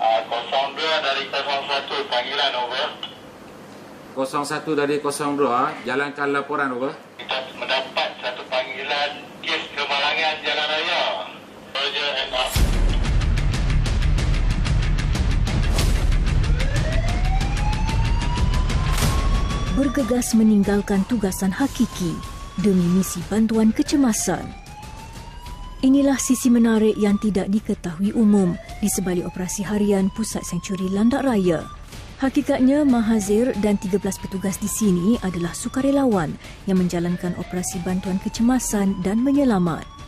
Uh, 02 dari 01 panggilan over. 01 dari 02, jalankan laporan over. Kita mendapat satu panggilan kes kemalangan jalan raya. Roger and out. bergegas meninggalkan tugasan hakiki demi misi bantuan kecemasan. Inilah sisi menarik yang tidak diketahui umum di sebalik operasi harian Pusat Senturi Landak Raya. Hakikatnya, Mahazir dan 13 petugas di sini adalah sukarelawan yang menjalankan operasi bantuan kecemasan dan menyelamat.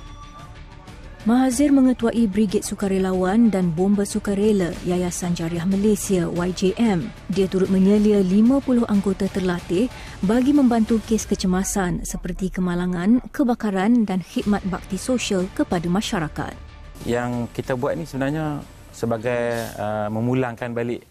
Mahazir mengetuai Brigade Sukarelawan dan Bomba Sukarela Yayasan Jariah Malaysia YJM. Dia turut menyelia 50 anggota terlatih bagi membantu kes kecemasan seperti kemalangan, kebakaran dan khidmat bakti sosial kepada masyarakat. Yang kita buat ni sebenarnya sebagai uh, memulangkan balik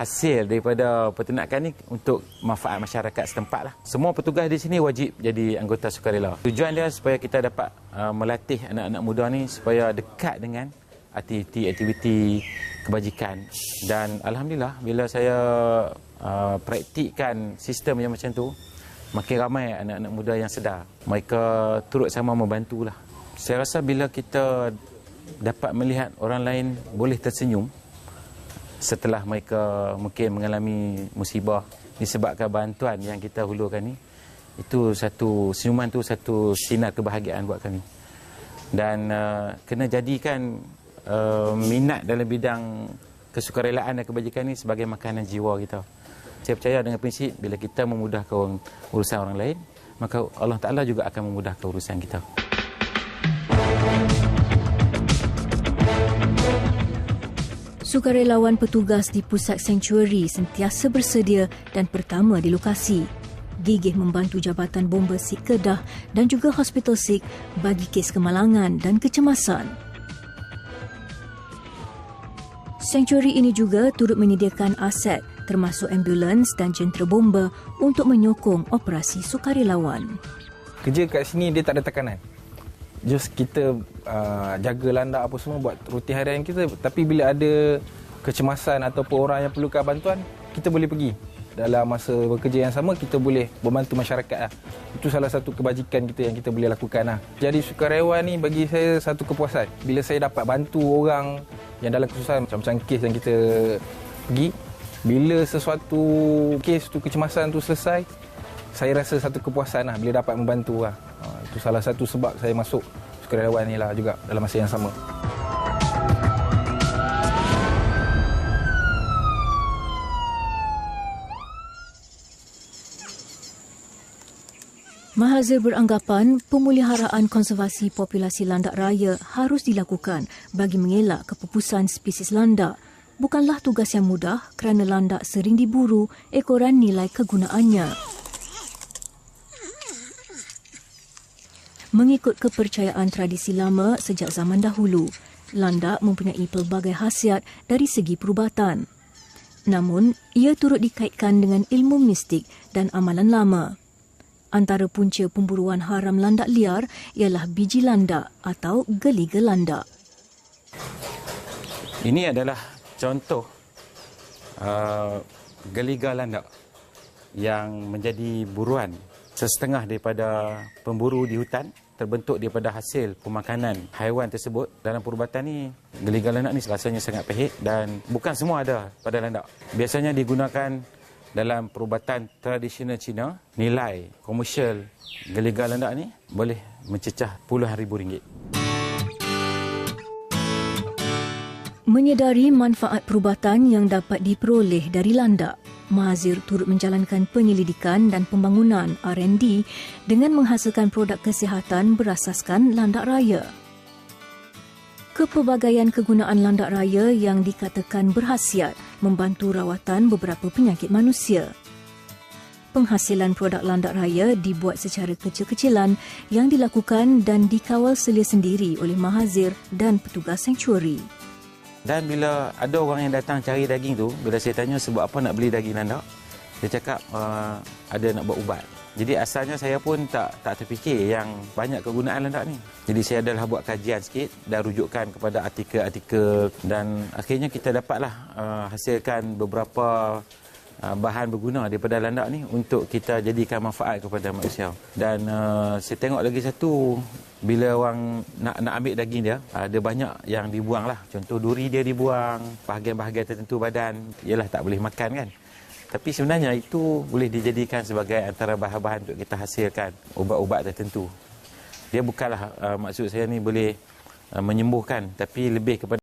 hasil daripada peternakan ni untuk manfaat masyarakat setempat lah. Semua petugas di sini wajib jadi anggota sukarela. Tujuan dia supaya kita dapat uh, melatih anak-anak muda ni supaya dekat dengan aktiviti-aktiviti kebajikan. Dan Alhamdulillah bila saya uh, praktikkan sistem yang macam tu, makin ramai anak-anak muda yang sedar. Mereka turut sama membantulah. Saya rasa bila kita dapat melihat orang lain boleh tersenyum, setelah mereka mungkin mengalami musibah disebabkan bantuan yang kita hulurkan ni itu satu senyuman tu satu sinar kebahagiaan buat kami dan uh, kena jadikan uh, minat dalam bidang kesukarelaan dan kebajikan ni sebagai makanan jiwa kita saya percaya dengan prinsip bila kita memudahkan urusan orang lain maka Allah Ta'ala juga akan memudahkan urusan kita. Sukarelawan petugas di pusat sanctuary sentiasa bersedia dan pertama di lokasi. Gigih membantu Jabatan Bomba Sik Kedah dan juga Hospital Sik bagi kes kemalangan dan kecemasan. Sanctuary ini juga turut menyediakan aset termasuk ambulans dan jentera bomba untuk menyokong operasi sukarelawan. Kerja kat sini dia tak ada tekanan just kita uh, jaga landak apa semua buat rutin harian kita tapi bila ada kecemasan ataupun orang yang perlukan bantuan kita boleh pergi dalam masa bekerja yang sama kita boleh membantu masyarakat lah. itu salah satu kebajikan kita yang kita boleh lakukan lah. jadi sukarelawan ni bagi saya satu kepuasan bila saya dapat bantu orang yang dalam kesusahan macam-macam kes yang kita pergi bila sesuatu kes tu kecemasan tu selesai saya rasa satu kepuasan lah bila dapat membantu lah. Itu salah satu sebab saya masuk sukarelawan ni lah juga dalam masa yang sama. Mahazir beranggapan pemuliharaan konservasi populasi landak raya harus dilakukan bagi mengelak kepupusan spesies landak. Bukanlah tugas yang mudah kerana landak sering diburu ekoran nilai kegunaannya. Mengikut kepercayaan tradisi lama sejak zaman dahulu, landak mempunyai pelbagai khasiat dari segi perubatan. Namun, ia turut dikaitkan dengan ilmu mistik dan amalan lama. Antara punca pemburuan haram landak liar ialah biji landak atau geliga landak. Ini adalah contoh uh, geliga landak yang menjadi buruan sesetengah daripada pemburu di hutan terbentuk daripada hasil pemakanan haiwan tersebut. Dalam perubatan ni geliga landak ni rasanya sangat pahit dan bukan semua ada pada landak. Biasanya digunakan dalam perubatan tradisional Cina nilai komersial geliga landak ni boleh mencecah puluhan ribu ringgit Menyedari manfaat perubatan yang dapat diperoleh dari landak, Mahazir turut menjalankan penyelidikan dan pembangunan R&D dengan menghasilkan produk kesihatan berasaskan landak raya. Kepelbagaian kegunaan landak raya yang dikatakan berhasiat membantu rawatan beberapa penyakit manusia. Penghasilan produk landak raya dibuat secara kecil-kecilan yang dilakukan dan dikawal selia sendiri oleh Mahazir dan petugas sanctuary. Dan bila ada orang yang datang cari daging tu, bila saya tanya sebab apa nak beli daging landak, dia cakap uh, ada nak buat ubat. Jadi asalnya saya pun tak tak terfikir yang banyak kegunaan landak ni. Jadi saya adalah buat kajian sikit dan rujukkan kepada artikel-artikel dan akhirnya kita dapatlah uh, hasilkan beberapa uh, bahan berguna daripada landak ni untuk kita jadikan manfaat kepada manusia. Dan uh, saya tengok lagi satu bila orang nak nak ambil daging dia, ada banyak yang dibuang lah. Contoh duri dia dibuang, bahagian-bahagian tertentu badan, ialah tak boleh makan kan. Tapi sebenarnya itu boleh dijadikan sebagai antara bahan-bahan untuk kita hasilkan ubat-ubat tertentu. Dia bukanlah uh, maksud saya ni boleh uh, menyembuhkan tapi lebih kepada